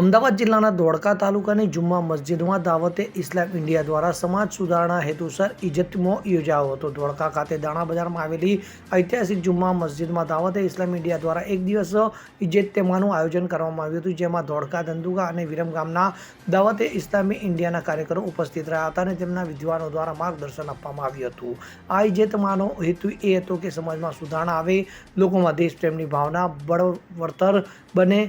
અમદાવાદ જિલ્લાના ધોળકા તાલુકાની જુમ્મા મસ્જિદમાં દાવતે ઇસ્લામ ઇન્ડિયા દ્વારા સમાજ સુધારણા હેતુસર ઇજતમો યોજાયો હતો. ધોળકા ખાતે દાણા બજારમાં આવેલી ઐતિહાસિક જુમ્મા મસ્જિદમાં દાવતે ઇસ્લામ ઇન્ડિયા દ્વારા એક દિવસ ઇજતેમાનું આયોજન કરવામાં આવ્યું હતું, જેમાં ધોળકા, ધંધુકા અને વિરમ ગામના દાવતે ઇસ્લામી ઇન્ડિયાના કાર્યકરો ઉપસ્થિત રહ્યા હતા અને તેમના વિદ્વાનો દ્વારા માર્ગદર્શન આપવામાં આવ્યું હતું. આ ઇજતમાનો હેતુ એ હતો કે સમાજમાં સુધારણા આવે, લોકોમાં દેશપ્રેમની ભાવના બળવર્તર બને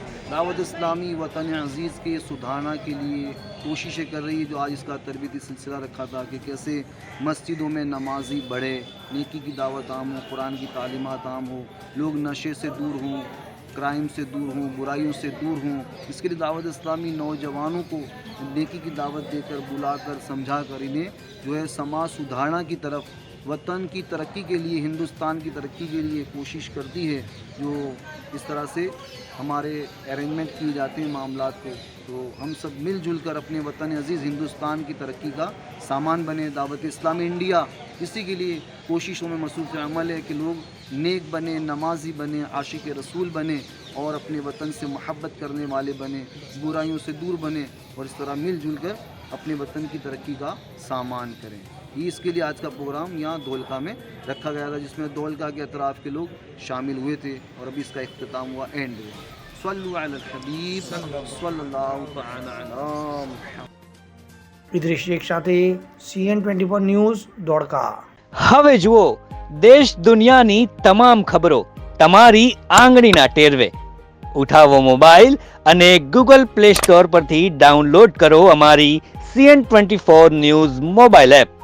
دعوت اسلامی وطن عزیز کے سدھارنا کے لیے کوششیں کر رہی ہے جو آج اس کا تربیتی سلسلہ رکھا تھا کہ کیسے مسجدوں میں نمازی بڑھے، نیکی کی دعوت عام ہو، قرآن کی تعلیمات عام ہو، لوگ نشے سے دور ہوں، کرائم سے دور ہوں، برائیوں سے دور ہوں۔ اس کے لیے دعوت اسلامی نوجوانوں کو نیکی کی دعوت دے کر، بلا کر، سمجھا کر انہیں جو ہے سماج سدھارنا کی طرف وطن کی ترقی کے لیے، ہندوستان کی ترقی کے لیے کوشش کرتی ہے جو اس طرح سے ہمارے ارینجمنٹ کیے جاتے ہیں معاملات کو۔ تو ہم سب مل جل کر اپنے وطن عزیز ہندوستان کی ترقی کا سامان بنے، دعوت اسلام انڈیا۔ اسی کے لیے کوششوں میں مصروف عمل ہے کہ لوگ نیک بنے نمازی بنے عاشق رسول بنے اور اپنے وطن سے محبت کرنے والے بنے برائیوں سے دور بنے اور اس طرح مل جل کر اپنے وطن کی ترقی کا سامان کریں۔ اس کے لیے آج کا پروگرام یہاں دھولکا میں رکھا گیا تھا جس میں دھولکا کے اطراف کے لوگ شامل ہوئے تھے اور ابھی اس کا اختتام ہوا اینڈ ہوا صلو علی الحبیب صلی اللہ تعالی علی محمد ઇદ્રિશ શેખ સાથે CN twenty four news Dholka હવે જુઓ દેશ દુનિયાની તમામ ખબરો તમારી આંગળીના ટેરવે ઉઠાવો મોબાઈલ અને ગૂગલ પ્લે સ્ટોર પરથી ડાઉનલોડ કરો અમારી CN twenty four news mobile app